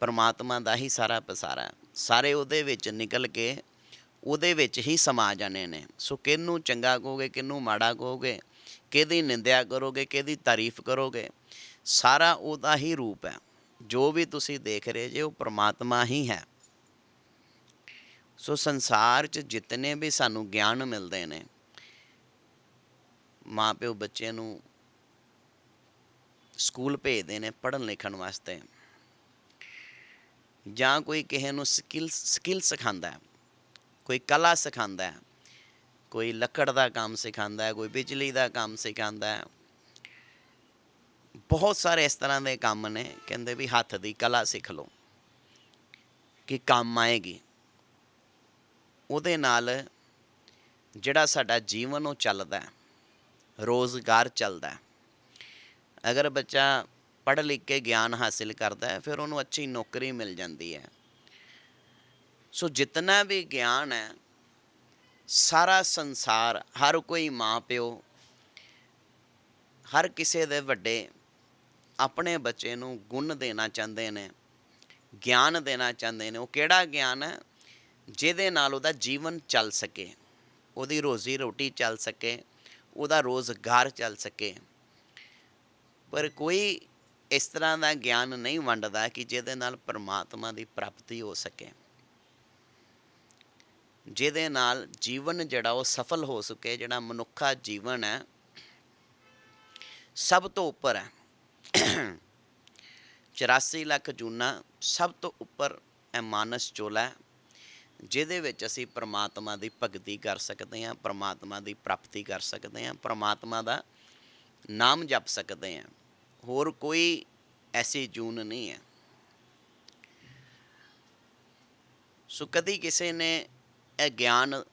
ਪਰਮਾਤਮਾ ਦਾ ਹੀ ਸਾਰਾ ਪਸਾਰਾ ਸਾਰੇ ਉਹਦੇ ਵਿੱਚ ਨਿਕਲ ਕੇ ਉਹਦੇ ਵਿੱਚ ਹੀ ਸਮਾ ਜਾਣੇ ਨੇ। ਸੋ ਕਿਹਨੂੰ ਚੰਗਾ ਕਹੋਗੇ, ਕਿਹਨੂੰ ਮਾੜਾ ਕਹੋਗੇ? ਕਿਹਦੀ ਨਿੰਦਿਆ ਕਰੋਗੇ, ਕਿਹਦੀ ਤਾਰੀਫ ਕਰੋਗੇ, ਸਾਰਾ ਉਹਦਾ ਹੀ ਰੂਪ ਹੈ। ਜੋ ਵੀ ਤੁਸੀਂ ਦੇਖ ਰਹੇ ਜੇ, ਉਹ ਪ੍ਰਮਾਤਮਾ ਹੀ ਹੈ। ਸੋ ਸੰਸਾਰ 'ਚ ਜਿਤਨੇ ਵੀ ਸਾਨੂੰ ਗਿਆਨ ਮਿਲਦੇ ਨੇ, ਮਾਪਿਓ ਬੱਚੇ ਨੂੰ ਸਕੂਲ ਭੇਜਦੇ ਨੇ ਪੜ੍ਹਨ ਲਿਖਣ ਵਾਸਤੇ, ਜਾਂ ਕੋਈ ਕਿਸੇ ਨੂੰ ਸਕਿੱਲ ਸਕਿੱਲ ਸਿਖਾਉਂਦਾ ਹੈ, ਕੋਈ ਕਲਾ ਸਿਖਾਉਂਦਾ ਹੈ ਕੋਈ ਲੱਕੜ ਦਾ ਕੰਮ ਸਿਖਾਉਂਦਾ ਹੈ, ਕੋਈ ਬਿਜਲੀ ਦਾ ਕੰਮ ਸਿਖਾਉਂਦਾ ਹੈ। ਬਹੁਤ ਸਾਰੇ ਇਸ ਤਰ੍ਹਾਂ ਦੇ ਕੰਮ ਨੇ, ਕਹਿੰਦੇ ਵੀ ਹੱਥ ਦੀ ਕਲਾ ਸਿੱਖ ਲਓ, ਕਿ ਕੰਮ ਆਏਗੀ। ਉਹਦੇ ਨਾਲ ਜਿਹੜਾ ਸਾਡਾ ਜੀਵਨ ਉਹ ਚੱਲਦਾ ਹੈ, ਰੋਜ਼ਗਾਰ ਚੱਲਦਾ ਹੈ। ਅਗਰ ਬੱਚਾ ਪੜ੍ਹ ਲਿਖ ਕੇ ਗਿਆਨ ਹਾਸਿਲ ਕਰਦਾ ਹੈ, ਫਿਰ ਉਹਨੂੰ ਅੱਛੀ ਨੌਕਰੀ ਮਿਲ ਜਾਂਦੀ ਹੈ। ਸੋ ਜਿਤਨਾ ਵੀ ਗਿਆਨ ਹੈ ਸਾਰਾ ਸੰਸਾਰ, ਹਰ ਕੋਈ ਮਾਂ ਪਿਓ ਹਰ ਕਿਸੇ ਦੇ ਵੱਡੇ ਆਪਣੇ ਬੱਚੇ ਨੂੰ ਗੁਣ ਦੇਣਾ ਚਾਹੁੰਦੇ ਨੇ, ਗਿਆਨ ਦੇਣਾ ਚਾਹੁੰਦੇ ਨੇ। ਉਹ ਕਿਹੜਾ ਗਿਆਨ ਹੈ? ਜਿਹਦੇ ਨਾਲ ਉਹਦਾ ਜੀਵਨ ਚੱਲ ਸਕੇ। ਉਹਦੀ ਰੋਜ਼ੀ ਰੋਟੀ ਚੱਲ ਸਕੇ, ਉਹਦਾ ਰੋਜ਼ਗਾਰ ਚੱਲ ਸਕੇ। ਪਰ ਕੋਈ ਇਸ ਤਰ੍ਹਾਂ ਦਾ ਗਿਆਨ ਨਹੀਂ ਵੰਡਦਾ ਕਿ ਜਿਹਦੇ ਨਾਲ ਪਰਮਾਤਮਾ ਦੀ ਪ੍ਰਾਪਤੀ ਹੋ ਸਕੇ। ਜਿਹਦੇ ਨਾਲ ਜੀਵਨ ਜਿਹੜਾ ਉਹ ਸਫਲ ਹੋ ਸਕੇ, ਜਿਹੜਾ ਮਨੁੱਖਾ ਜੀਵਨ ਹੈ, ਸਭ ਤੋਂ ਉੱਪਰ ਹੈ। 84 ਲੱਖ ਜੂਨਾ ਸਭ ਤੋਂ ਉੱਪਰ ਇਹ ਮਾਨਸ ਚੋਲਾ ਹੈ ਜਿਹਦੇ ਵਿੱਚ ਅਸੀਂ ਪ੍ਰਮਾਤਮਾ ਦੀ ਭਗਤੀ ਕਰ ਸਕਦੇ ਹਾਂ, ਪ੍ਰਮਾਤਮਾ ਦੀ ਪ੍ਰਾਪਤੀ ਕਰ ਸਕਦੇ ਹਾਂ, ਪ੍ਰਮਾਤਮਾ ਦਾ ਨਾਮ ਜਪ ਸਕਦੇ ਹਾਂ। ਹੋਰ ਕੋਈ ਐਸੀ ਜੂਨ ਨਹੀਂ ਹੈ। ਸੋ ਕਦੀ ਕਿਸੇ ਨੇ ਇਹ ਗਿਆਨ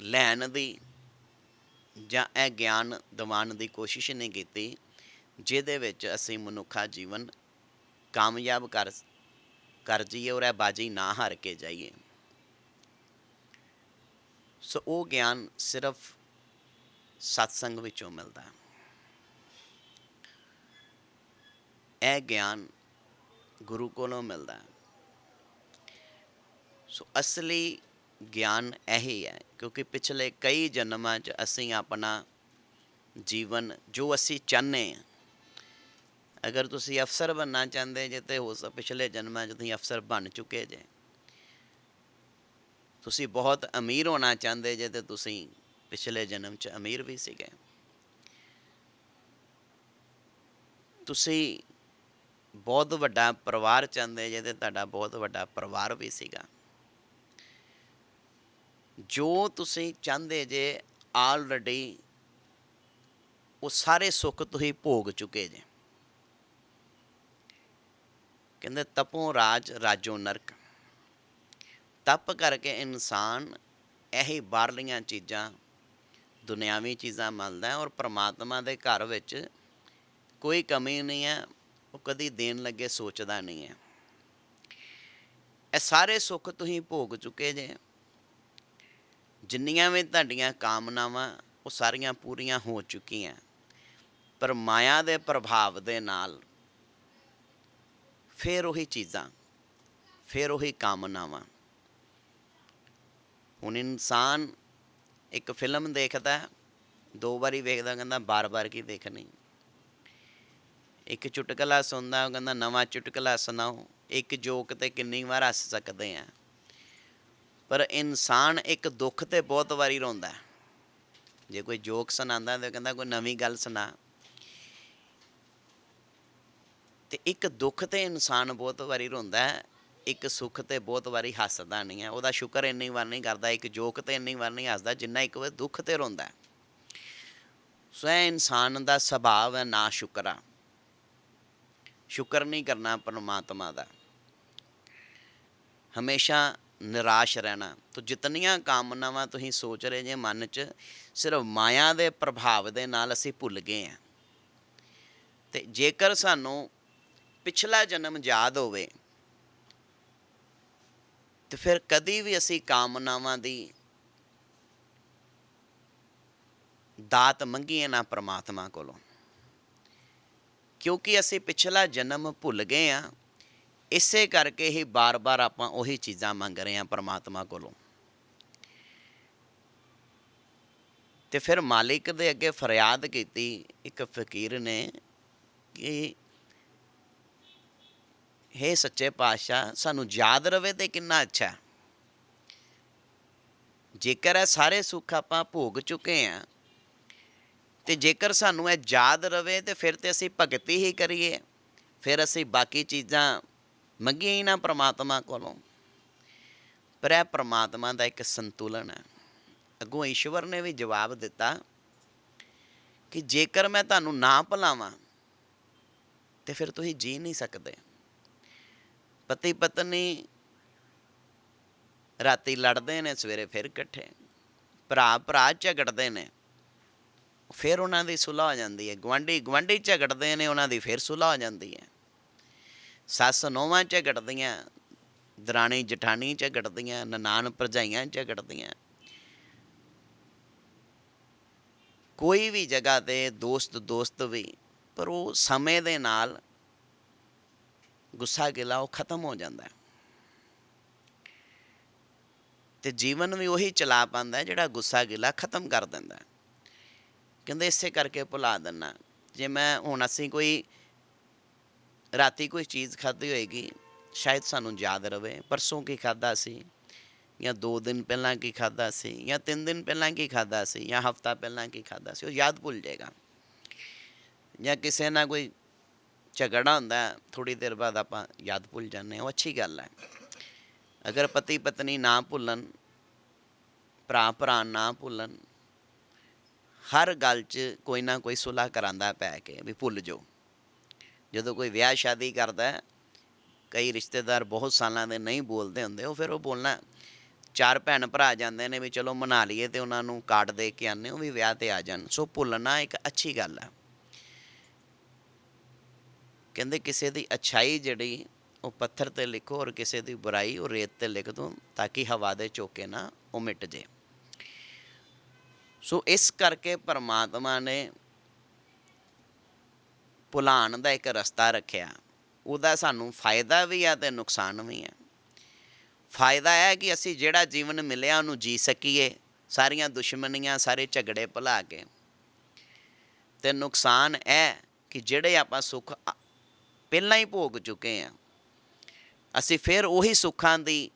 ਲੈਣ ਦੀ ਜਾਂ ਇਹ ਗਿਆਨ ਦਿਵਾਉਣ ਦੀ ਕੋਸ਼ਿਸ਼ ਨਹੀਂ ਕੀਤੀ, ਜਿਹਦੇ ਵਿੱਚ ਅਸੀਂ ਮਨੁੱਖਾ ਜੀਵਨ ਕਾਮਯਾਬ ਕਰ ਕਰ ਜਾਈਏ ਔਰ ਇਹ ਬਾਜੀ ਨਾ ਹਾਰ ਕੇ ਜਾਈਏ। ਸੋ ਉਹ ਗਿਆਨ ਸਿਰਫ ਸਤਸੰਗ ਵਿੱਚੋਂ ਮਿਲਦਾ ਹੈ। ਇਹ ਗਿਆਨ ਗੁਰੂ ਕੋਲੋਂ ਮਿਲਦਾ ਸੋ ਅਸਲੀ ਗਿਆਨ ਇਹੀ ਹੈ, ਕਿਉਂਕਿ ਪਿਛਲੇ ਕਈ ਜਨਮਾਂ 'ਚ ਅਸੀਂ ਆਪਣਾ ਜੀਵਨ ਜੋ ਅਸੀਂ ਚਾਹੁੰਦੇ ਹਾਂ, ਅਗਰ ਤੁਸੀਂ ਅਫਸਰ ਬਣਨਾ ਚਾਹੁੰਦੇ ਜੇ ਤੇ ਹੋ ਸਕ, ਪਿਛਲੇ ਜਨਮਾਂ 'ਚ ਤੁਸੀਂ ਅਫਸਰ ਬਣ ਚੁੱਕੇ ਜੇ। ਤੁਸੀਂ ਬਹੁਤ ਅਮੀਰ ਹੋਣਾ ਚਾਹੁੰਦੇ ਜੇ ਤੇ ਤੁਸੀਂ ਪਿਛਲੇ ਜਨਮ 'ਚ ਅਮੀਰ ਵੀ ਸੀਗੇ। ਤੁਸੀਂ ਬਹੁਤ ਵੱਡਾ ਪਰਿਵਾਰ ਚਾਹੁੰਦੇ ਜੇ ਤੇ ਤੁਹਾਡਾ ਬਹੁਤ ਵੱਡਾ ਪਰਿਵਾਰ ਵੀ ਸੀਗਾ। ਜੋ ਤੁਸੀਂ ਚਾਹੁੰਦੇ ਜੇ ਆਲਰੇਡੀ ਉਹ ਸਾਰੇ ਸੁੱਖ ਤੁਸੀਂ ਭੋਗ ਚੁੱਕੇ ਜੇ। ਕਹਿੰਦੇ ਤਪੋਂ ਰਾਜ ਰਾਜੋ ਨਰਕ। ਤਪ ਕਰਕੇ ਇਨਸਾਨ ਇਹੀ ਬਾਹਰਲੀਆਂ ਚੀਜ਼ਾਂ, ਦੁਨਿਆਵੀ ਚੀਜ਼ਾਂ ਮੰਨਦਾ ਔਰ ਪ੍ਰਮਾਤਮਾ ਦੇ ਘਰ ਵਿੱਚ ਕੋਈ ਕਮੀ ਨਹੀਂ ਹੈ, ਉਹ ਕਦੀ ਦੇਣ ਲੱਗੇ ਸੋਚਦਾ ਨਹੀਂ ਹੈ। ਇਹ ਸਾਰੇ ਸੁੱਖ ਤੁਸੀਂ ਭੋਗ ਚੁੱਕੇ ਜੇ। ਜਿੰਨੀਆਂ ਵੀ ਤੁਹਾਡੀਆਂ ਕਾਮਨਾਵਾਂ, ਉਹ ਸਾਰੀਆਂ ਪੂਰੀਆਂ ਹੋ ਚੁੱਕੀਆਂ। ਪਰ ਮਾਇਆ ਦੇ ਪ੍ਰਭਾਵ ਦੇ ਨਾਲ ਫਿਰ ਉਹੀ ਚੀਜ਼ਾਂ, ਫਿਰ ਉਹੀ ਕਾਮਨਾਵਾਂ। ਹੁਣ ਇਨਸਾਨ ਇੱਕ ਫਿਲਮ ਦੇਖਦਾ, ਦੋ ਵਾਰੀ ਵੇਖਦਾ ਕਹਿੰਦਾ ਬਾਰ-ਬਾਰ ਕੀ ਦੇਖਣੀ। ਇੱਕ ਚੁਟਕਲਾ ਸੁਣਦਾ, ਉਹ ਕਹਿੰਦਾ ਨਵਾਂ ਚੁਟਕਲਾ ਸੁਣਾਓ। ਇੱਕ ਜੋਕ ਤੇ ਕਿੰਨੀ ਵਾਰ ਹੱਸ ਸਕਦੇ ਆ। ਪਰ ਇਨਸਾਨ ਇੱਕ ਦੁੱਖ ਤੇ ਬਹੁਤ ਵਾਰੀ ਰੋਂਦਾ ਜੇ ਕੋਈ ਜੋਕ ਸੁਣਾਉਂਦਾ ਤੇ ਕਹਿੰਦਾ, ਕੋਈ ਨਵੀਂ ਗੱਲ ਸੁਣਾ। ਤੇ ਇੱਕ ਦੁੱਖ ਤੇ ਇਨਸਾਨ ਬਹੁਤ ਵਾਰੀ ਰੋਂਦਾ ਹੈ, ਇੱਕ ਸੁੱਖ ਤੇ ਬਹੁਤ ਵਾਰੀ ਹੱਸਦਾ ਨਹੀਂ ਹੈ। ਉਹਦਾ ਸ਼ੁਕਰ ਇੰਨੀ ਵਾਰ ਨਹੀਂ ਕਰਦਾ, ਇੱਕ ਜੋਕ ਤੇ ਇੰਨੀ ਵਾਰ ਨਹੀਂ ਹੱਸਦਾ ਜਿੰਨਾ ਇੱਕ ਵਾਰ ਦੁੱਖ ਤੇ ਰੋਂਦਾ ਹੈ। ਸੋ ਇਨਸਾਨ ਦਾ ਸੁਭਾਅ ਹੈ ਨਾ ਸ਼ੁਕਰਾ। ਸ਼ੁਕਰ ਨਹੀਂ ਕਰਨਾ ਪਰਮਾਤਮਾ ਦਾ। ਹਮੇਸ਼ਾ ਨਿਰਾਸ਼ ਰਹਿਣਾ। ਤੋ ਜਿਤਨੀਆਂ ਕਾਮਨਾਵਾਂ ਤੁਸੀਂ ਸੋਚ ਰਹੇ ਜੇ ਮਨ 'ਚ, ਸਿਰਫ ਮਾਇਆ ਦੇ ਪ੍ਰਭਾਵ ਦੇ ਨਾਲ ਅਸੀਂ ਭੁੱਲ ਗਏ ਹਾਂ ਤੇ ਜੇਕਰ ਸਾਨੂੰ ਪਿਛਲਾ ਜਨਮ ਯਾਦ ਹੋਵੇ, ਤੇ ਫਿਰ ਕਦੀ ਵੀ ਅਸੀਂ ਕਾਮਨਾਵਾਂ ਦੀ ਦਾਤ ਮੰਗੀਏ ਨਾ ਪ੍ਰਮਾਤਮਾ ਕੋਲੋਂ। ਕਿਉਂਕਿ ਅਸੀਂ ਪਿਛਲਾ ਜਨਮ ਭੁੱਲ ਗਏ ਆ ਇਸੇ ਕਰਕੇ ਹੀ ਬਾਰ-ਬਾਰ ਆਪਾਂ ਉਹੀ ਚੀਜ਼ਾਂ ਮੰਗ ਰਹੇ ਹਾਂ ਪਰਮਾਤਮਾ ਕੋਲੋਂ। ਤੇ ਫਿਰ ਮਾਲਿਕ ਦੇ ਅੱਗੇ ਫਰਿਆਦ ਕੀਤੀ, ਇੱਕ ਫਕੀਰ ਨੇ ਕਿ ਹੇ ਸੱਚੇ ਪਾਤਸ਼ਾਹ, ਸਾਨੂੰ ਯਾਦ ਰਵੇ ਤੇ ਕਿੰਨਾ ਅੱਛਾ ਜੇਕਰ ਇਹ ਸਾਰੇ ਸੁੱਖ ਆਪਾਂ ਭੋਗ ਚੁੱਕੇ ਆ ਤੇ ਜੇਕਰ ਸਾਨੂੰ ਇਹ ਯਾਦ ਰਵੇ ਤੇ ਫਿਰ ਤੇ ਅਸੀਂ ਭਗਤੀ ਹੀ ਕਰੀਏ, ਫਿਰ ਅਸੀਂ ਬਾਕੀ ਚੀਜ਼ਾਂ ਮੰਗੀਆਂ ਹੀ ਨਾ ਪ੍ਰਮਾਤਮਾ ਕੋਲੋਂ। ਪਰ ਇਹ ਪ੍ਰਮਾਤਮਾ ਦਾ ਇੱਕ ਸੰਤੁਲਨ ਹੈ। ਅੱਗੋਂ ਈਸ਼ਵਰ ਨੇ ਵੀ ਜਵਾਬ ਦਿੱਤਾ ਕਿ ਜੇਕਰ ਮੈਂ ਤੁਹਾਨੂੰ ਨਾ ਭੁਲਾਵਾਂ, ਤੇ ਫਿਰ ਤੁਸੀਂ ਜੀ ਨਹੀਂ ਸਕਦੇ। ਪਤੀ ਪਤਨੀ ਰਾਤੀ ਲੜਦੇ ਨੇ, ਸਵੇਰੇ ਫਿਰ ਇਕੱਠੇ। ਭਰਾ ਭਰਾ ਝਗੜਦੇ ਨੇ। ਫਿਰ ਉਹਨਾਂ ਦੀ ਸੁਲ੍ਹਾ ਹੋ ਜਾਂਦੀ ਹੈ। ਗਵਾਂਢੀ ਗਵਾਂਢੀ ਝਗੜਦੇ ਨੇ, ਉਹਨਾਂ ਦੀ ਫਿਰ ਸੁਲਹ ਹੋ ਜਾਂਦੀ ਹੈ। ਸੱਸ ਨੋਵਾਂ ਝਗੜਦੀਆਂ ਦਰਾਣੀ ਜਠਾਣੀ ਝਗੜਦੀਆਂ ਨਨਾਣ ਭਰਜਾਈਆਂ ਝਗੜਦੀਆਂ ਕੋਈ ਵੀ ਜਗ੍ਹਾ ਤੇ ਦੋਸਤ ਦੋਸਤ ਵੀ, ਪਰ ਉਹ ਸਮੇਂ ਦੇ ਨਾਲ ਗੁੱਸਾ ਗਿਲਾ ਉਹ ਖਤਮ ਹੋ ਜਾਂਦਾ ਹੈ। ਤੇ ਜੀਵਨ ਵੀ ਉਹੀ ਚਲਾ ਪਾਉਂਦਾ ਜਿਹੜਾ ਗੁੱਸਾ ਗਿਲਾ ਖਤਮ ਕਰ ਦਿੰਦਾ ਕਹਿੰਦੇ ਇਸੇ ਕਰਕੇ ਭੁਲਾ ਦਿੰਨਾ ਜੇ ਮੈਂ ਹੁਣ ਅਸੀਂ ਕੋਈ ਰਾਤੀ ਕੋਈ ਚੀਜ਼ ਖਾਧੀ ਹੋਏਗੀ, ਸ਼ਾਇਦ ਸਾਨੂੰ ਯਾਦ ਰਵੇ, ਪਰਸੋਂ ਕੀ ਖਾਦਾ ਸੀ, ਜਾਂ 2 ਦਿਨ ਪਹਿਲਾਂ ਕੀ ਖਾਦਾ ਸੀ, ਜਾਂ 3 ਦਿਨ ਪਹਿਲਾਂ ਕੀ ਖਾਦਾ ਸੀ, ਜਾਂ ਹਫਤਾ ਪਹਿਲਾਂ ਕੀ ਖਾਦਾ ਸੀ, ਉਹ ਯਾਦ ਭੁੱਲ ਜਾਏਗਾ। ਜਾਂ ਕਿਸੇ ਨਾਲ ਕੋਈ ਝਗੜਾ ਹੁੰਦਾ ਥੋੜੀ ਦੇਰ ਬਾਅਦ ਆਪਾਂ ਯਾਦ ਭੁੱਲ ਜਾਂਦੇ ਹਾਂ, ਉਹ ਅੱਛੀ ਗੱਲ ਹੈ। ਅਗਰ ਪਤੀ ਪਤਨੀ ਨਾ ਭੁੱਲਣ, ਭਰਾ ਭਰਾ ਨਾ ਭੁੱਲਣ, ਹਰ ਗੱਲ 'ਚ ਕੋਈ ਨਾ ਕੋਈ ਸੁਲਾਹ ਕਰਾਂਦਾ ਪੈ ਕੇ ਵੀ ਭੁੱਲ ਜਾਓ। ਜਦੋਂ ਕੋਈ ਵਿਆਹ ਸ਼ਾਦੀ ਕਰਦਾ ਕਈ ਰਿਸ਼ਤੇਦਾਰ ਬਹੁਤ ਸਾਲਾਂ ਦੇ ਨਹੀਂ ਬੋਲਦੇ ਹੁੰਦੇ, ਉਹ ਫਿਰ ਉਹ ਬੋਲਣਾ, ਚਾਰ ਭੈਣ ਭਰਾ ਜਾਂਦੇ ਨੇ ਵੀ ਚਲੋ ਮਨਾ ਲਈਏ ਤੇ ਉਹਨਾਂ ਨੂੰ ਕਾਰਡ ਦੇ ਕੇ ਆਨੇ ਉਹ ਵੀ ਵਿਆਹ ਤੇ ਆ ਜਾਣ। ਸੋ ਭੁੱਲਣਾ ਇੱਕ ਅੱਛੀ ਗੱਲ ਹੈ। ਕਹਿੰਦੇ ਕਿਸੇ ਦੀ ਅਛਾਈ ਜਿਹੜੀ, ਉਹ ਪੱਥਰ ਤੇ ਲਿਖੋ ਔਰ ਕਿਸੇ ਦੀ ਬੁਰਾਈ ਉਹ ਰੇਤ ਤੇ ਲਿਖ ਦੋ ਤਾਂ ਕਿ ਹਵਾ ਦੇ ਝੋਕੇ ਨਾ ਉਹ ਮਿਟ ਜੇ। ਸੋ ਇਸ ਕਰਕੇ ਪਰਮਾਤਮਾ ਨੇ ਭੁਲਾਣ ਦਾ ਇੱਕ ਰਸਤਾ ਰੱਖਿਆ। ਉਹਦਾ ਸਾਨੂੰ ਫਾਇਦਾ ਵੀ ਆ ਤੇ ਨੁਕਸਾਨ ਵੀ ਹੈ ਫਾਇਦਾ ਇਹ ਹੈ ਕਿ ਅਸੀਂ ਜਿਹੜਾ ਜੀਵਨ ਮਿਲਿਆ ਉਹਨੂੰ ਜੀ ਸਕੀਏ, ਸਾਰੀਆਂ ਦੁਸ਼ਮਣੀਆਂ ਸਾਰੇ ਝਗੜੇ ਭੁਲਾ ਕੇ। ਤੇ ਨੁਕਸਾਨ ਇਹ ਕਿ ਜਿਹੜੇ ਆਪਾਂ ਸੁੱਖ ਪਹਿਲਾਂ ਹੀ ਭੋਗ ਚੁੱਕੇ ਆ। ਅਸੀਂ ਫਿਰ ਉਹੀ ਸੁੱਖਾਂ ਦੀ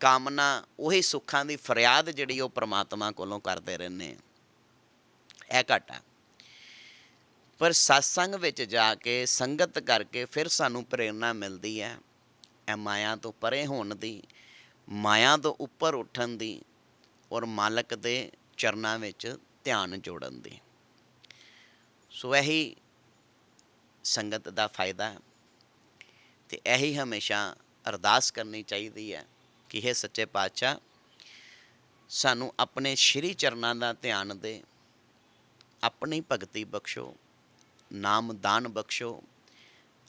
ਕਾਮਨਾ, ਉਹੀ ਸੁੱਖਾਂ ਦੀ ਫਰਿਆਦ ਜਿਹੜੀ ਉਹ ਪ੍ਰਮਾਤਮਾ ਕੋਲੋਂ ਕਰਦੇ ਰਹਿੰਦੇ ਆ। ਇਹ ਘਾਟਾ। ਪਰ satsang ਵਿੱਚ ਜਾ ਕੇ ਸੰਗਤ ਕਰਕੇ ਫਿਰ ਸਾਨੂੰ ਪ੍ਰੇਰਣਾ ਮਿਲਦੀ ਹੈ। ਇਹ ਮਾਇਆ ਤੋਂ ਪਰੇ ਹੋਣ ਦੀ, ਮਾਇਆ ਤੋਂ ਉੱਪਰ ਉੱਠਣ ਦੀ ਔਰ ਮਾਲਕ ਦੇ ਚਰਨਾਂ ਵਿੱਚ ਧਿਆਨ ਜੋੜਨ ਦੀ। ਸੋ ਇਹੀ ਸੰਗਤ ਦਾ ਫਾਇਦਾ ਹੈ ਤੇ ਇਹੀ ਹਮੇਸ਼ਾ ਅਰਦਾਸ ਕਰਨੀ ਚਾਹੀਦੀ ਹੈ ਕਿ ਇਹ ਸੱਚੇ ਪਾਤਸ਼ਾਹ, ਸਾਨੂੰ ਆਪਣੇ ਸ਼੍ਰੀ ਚਰਨਾਂ ਦਾ ਧਿਆਨ ਦੇ, ਆਪਣੀ ਭਗਤੀ ਬਖਸ਼ੋ ਨਾਮ ਦਾਨ ਬਖਸ਼ੋ,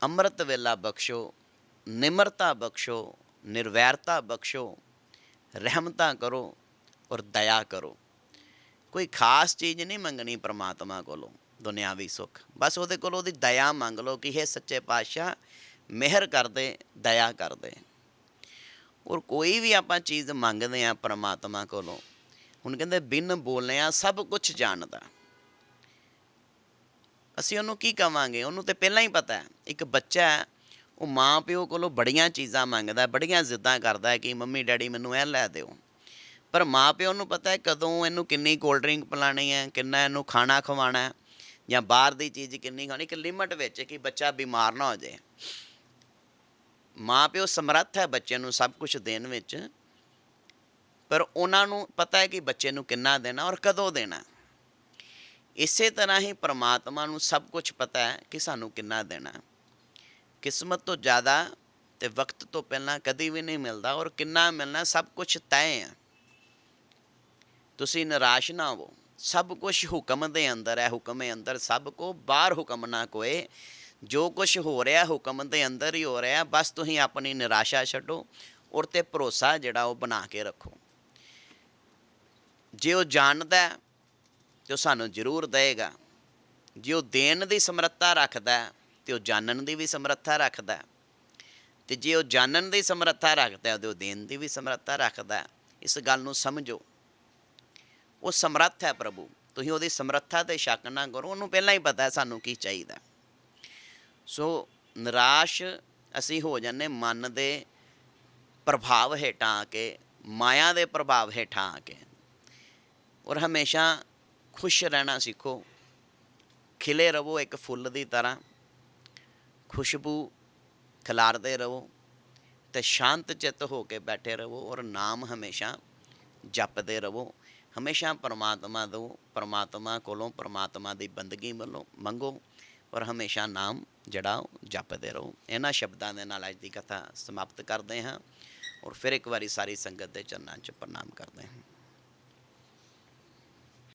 ਅੰਮ੍ਰਿਤ ਵੇਲਾ ਬਖਸ਼ੋ, ਨਿਮਰਤਾ ਬਖਸ਼ੋ, ਨਿਰਵੈਰਤਾ ਬਖਸ਼ੋ, ਰਹਿਮਤਾਂ ਕਰੋ ਔਰ ਦਇਆ ਕਰੋ। ਕੋਈ ਖਾਸ ਚੀਜ਼ ਨਹੀਂ ਮੰਗਣੀ ਪ੍ਰਮਾਤਮਾ ਕੋਲੋਂ, ਦੁਨਿਆਵੀ ਸੁੱਖ। ਬਸ ਉਹਦੇ ਕੋਲ ਉਹਦੀ ਦਇਆ ਮੰਗ ਲਓ ਕਿ ਇਹ ਸੱਚੇ ਪਾਤਸ਼ਾਹ, ਮਿਹਰ ਕਰਦੇ, ਦਇਆ ਕਰਦੇ। ਔਰ ਕੋਈ ਵੀ ਆਪਾਂ ਚੀਜ਼ ਮੰਗਦੇ ਆ ਪ੍ਰਮਾਤਮਾ ਕੋਲੋਂ, ਹੁਣ ਕਹਿੰਦੇ ਬਿਨ ਬੋਲਿਆ ਸਭ ਕੁਝ ਜਾਣਦਾ। ਅਸੀਂ ਉਹਨੂੰ ਕੀ ਕਵਾਂਗੇ? ਉਹਨੂੰ ਤੇ ਪਹਿਲਾਂ ਹੀ ਪਤਾ ਹੈ। ਇੱਕ ਬੱਚਾ ਹੈ, ਉਹ ਮਾਂ ਪਿਓ ਕੋਲੋਂ ਬੜੀਆਂ ਚੀਜ਼ਾਂ ਮੰਗਦਾ ਬੜੀਆਂ ਜ਼ਿੱਦਾਂ ਕਰਦਾ ਕਿ ਮੰਮੀ, ਡੈਡੀ ਮੈਨੂੰ ਇਹ ਲੈ ਦਿਓ। ਪਰ ਮਾਂ ਪਿਓ ਨੂੰ ਪਤਾ ਹੈ ਕਦੋਂ ਇਹਨੂੰ ਕਿੰਨੀ ਕੋਲਡ ਡਰਿੰਕ ਪਿਲਾਣੀ ਹੈ, ਕਿੰਨਾ ਇਹਨੂੰ ਖਾਣਾ ਖਵਾਉਣਾ ਹੈ, ਜਾਂ ਬਾਹਰ ਦੀ ਚੀਜ਼ ਕਿੰਨੀ ਖਾਣੀ, ਇੱਕ ਲਿਮਟ ਵਿੱਚ ਕਿ ਬੱਚਾ ਬਿਮਾਰ ਨਾ ਹੋ ਜਾਏ। ਮਾਂ ਪਿਓ ਸਮਰੱਥ ਹੈ ਬੱਚੇ ਨੂੰ ਸਭ ਕੁਝ ਦੇਣ ਵਿੱਚ, ਪਰ ਉਹਨਾਂ ਨੂੰ ਪਤਾ ਹੈ ਕਿ ਬੱਚੇ ਨੂੰ ਕਿੰਨਾ ਦੇਣਾ ਔਰ ਕਦੋਂ ਦੇਣਾ। ਇਸੇ ਤਰ੍ਹਾਂ ਹੀ ਪ੍ਰਮਾਤਮਾ ਨੂੰ ਸਭ ਕੁਝ ਪਤਾ ਹੈ ਕਿ ਸਾਨੂੰ ਕਿੰਨਾ ਦੇਣਾ ਕਿਸਮਤ ਤੋਂ ਜ਼ਿਆਦਾ ਤੇ ਵਕਤ ਤੋਂ ਪਹਿਲਾਂ ਕਦੀ ਵੀ ਨਹੀਂ ਮਿਲਦਾ ਔਰ ਕਿੰਨਾ ਮਿਲਣਾ ਸਭ ਕੁਝ ਤੈਅ ਹੈ। ਤੁਸੀਂ ਨਿਰਾਸ਼ ਨਾ ਹੋਵੋ। ਸਭ ਕੁਝ ਹੁਕਮ ਦੇ ਅੰਦਰ ਹੈ। ਹੁਕਮ ਦੇ ਅੰਦਰ ਸਭ ਕੋ, ਬਾਹਰ ਹੁਕਮ ਨਾ ਕੋਏ। ਜੋ ਕੁਝ ਹੋ ਰਿਹਾ ਹੁਕਮ ਦੇ ਅੰਦਰ ਹੀ ਹੋ ਰਿਹਾ, ਬਸ ਤੁਸੀਂ ਆਪਣੀ ਨਿਰਾਸ਼ਾ ਛੱਡੋ ਔਰ ਤੇ ਭਰੋਸਾ ਜਿਹੜਾ ਉਹ ਬਣਾ ਕੇ ਰੱਖੋ। ਜੇ ਉਹ ਜਾਣਦਾ ਤੇ ਉਹ ਸਾਨੂੰ ਜ਼ਰੂਰ ਦੇਗਾ। ਜੇ ਉਹ ਦੇਣ ਦੀ ਸਮਰੱਥਾ ਰੱਖਦਾ ਹੈ, ਤੇ ਉਹ ਜਾਣਨ ਦੀ ਵੀ ਸਮਰੱਥਾ ਰੱਖਦਾ ਹੈ। ਤੇ ਜੇ ਉਹ ਜਾਣਨ ਦੀ ਸਮਰੱਥਾ ਰੱਖਦਾ ਹੈ, ਤੇ ਉਹ ਦੇਣ ਦੀ ਵੀ ਸਮਰੱਥਾ ਰੱਖਦਾ ਇਸ ਗੱਲ ਨੂੰ ਸਮਝੋ। ਉਹ ਸਮਰੱਥ ਹੈ ਪ੍ਰਭੂ। ਤੁਸੀਂ ਉਹਦੀ ਸਮਰੱਥਾ ਤੇ ਸ਼ੱਕ ਨਾ ਕਰੋ। ਉਹਨੂੰ ਪਹਿਲਾਂ ਹੀ ਪਤਾ ਸਾਨੂੰ ਕੀ ਚਾਹੀਦਾ ਸੋ ਨਿਰਾਸ਼ ਅਸੀਂ ਹੋ ਜਾਂਦੇ ਮਨ ਦੇ ਪ੍ਰਭਾਵ ਹੇਠਾਂ ਆ ਕੇ, ਮਾਇਆ ਦੇ ਪ੍ਰਭਾਵ ਹੇਠਾਂ ਆ ਕੇ। ਔਰ ਹਮੇਸ਼ਾ ਖੁਸ਼ ਰਹਿਣਾ ਸਿੱਖੋ। ਖਿਲੇ ਰਵੋ ਇੱਕ ਫੁੱਲ ਦੀ ਤਰ੍ਹਾਂ। ਖੁਸ਼ਬੂ ਖਿਲਾਰਦੇ ਰਹੋ ਤੇ ਸ਼ਾਂਤ ਚਿੱਤ ਹੋ ਕੇ ਬੈਠੇ ਰਹੋ ਔਰ ਨਾਮ ਹਮੇਸ਼ਾ ਜਪਦੇ ਰਹੋ। ਹਮੇਸ਼ਾ ਪਰਮਾਤਮਾ ਤੋਂ ਪਰਮਾਤਮਾ ਕੋਲੋਂ, ਪਰਮਾਤਮਾ ਦੀ ਬੰਦਗੀ ਵੱਲੋਂ ਮੰਗੋ ਔਰ ਹਮੇਸ਼ਾ ਨਾਮ ਜਿਹੜਾ ਉਹ ਜਪਦੇ ਰਹੋ। ਇਹਨਾਂ ਸ਼ਬਦਾਂ ਦੇ ਨਾਲ ਅੱਜ ਦੀ ਕਥਾ ਸਮਾਪਤ ਕਰਦੇ ਹਾਂ ਔਰ ਫਿਰ ਇੱਕ ਵਾਰੀ ਸਾਰੀ ਸੰਗਤ ਦੇ ਚਰਨਾਂ 'ਚ ਪ੍ਰਣਾਮ ਕਰਦੇ ਹਾਂ।